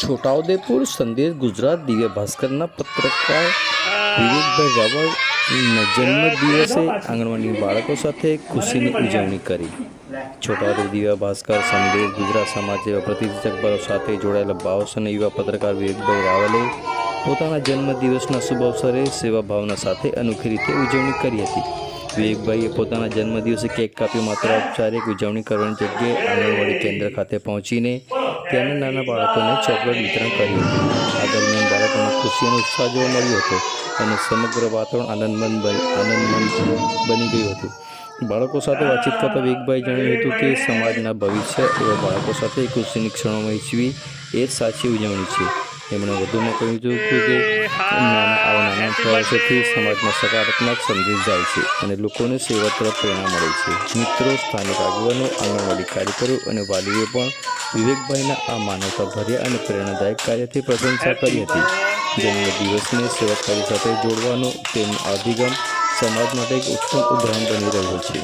છોટાઉદેપુર, સંદેશ ગુજરાત, દિવ્ય ભાસ્કરના પત્રકાર વિવેકભાઈ રાવળના જન્મદિવસે આંગણવાડી બાળકો સાથે ખુશીની ઉજવણી કરી. છોટાઉદેપુર, દિવ્ય ભાસ્કર, સંદેશ ગુજરાત સમાજ જેવા પ્રતિષ્ઠિત સાથે જોડાયેલા ભાવસ અને યુવા પત્રકાર વિવેકભાઈ રાવલે પોતાના જન્મદિવસના શુભ અવસરે સેવા ભાવના સાથે અનોખી રીતે ઉજવણી કરી હતી. વિવેકભાઈએ પોતાના જન્મદિવસે કેક કાપી માત્ર ઔપચારિક ઉજવણી કરવાની જગ્યાએ આંગણવાડી કેન્દ્ર ખાતે પહોંચીને ત્યાંના નાના બાળકોને ચોકલેટ વિતરણ કર્યું. આ દરમિયાન બાળકોમાં ખુશી અને ઉત્સાહ જોવા મળ્યો હતો અને સમગ્ર વાતાવરણ આનંદમંદ આનંદમંદ બની ગયું હતું. બાળકો સાથે વાતચીત કરતા વેગભાઈ જણાવ્યું હતું કે સમાજના ભવિષ્ય એવા બાળકો સાથે ખુશીની ક્ષણો વહેંચવી એ જ સાચી ઉજવણી છે. એમણે વધુમાં કહ્યું હતું કે નાના, આવા નાના પ્રયાસોથી સમાજમાં સકારાત્મક સંદેશ જાય છે અને લોકોને સેવા તરફ પ્રેરણા મળે છે. મિત્રો, સ્થાનિક આગેવાનો, આંગણવાડી કાર્યકરો અને વાલીઓ પણ વિવેકભાઈના આ માનવતાભર્યા અને પ્રેરણાદાયક કાર્યથી પ્રશંસા કરી હતી. જન્મદિવસને સેવાકારી સાથે જોડવાનો તેમનો અભિગમ સમાજ માટે એક ઉત્તમ ઉદાહરણ બની રહ્યો છે.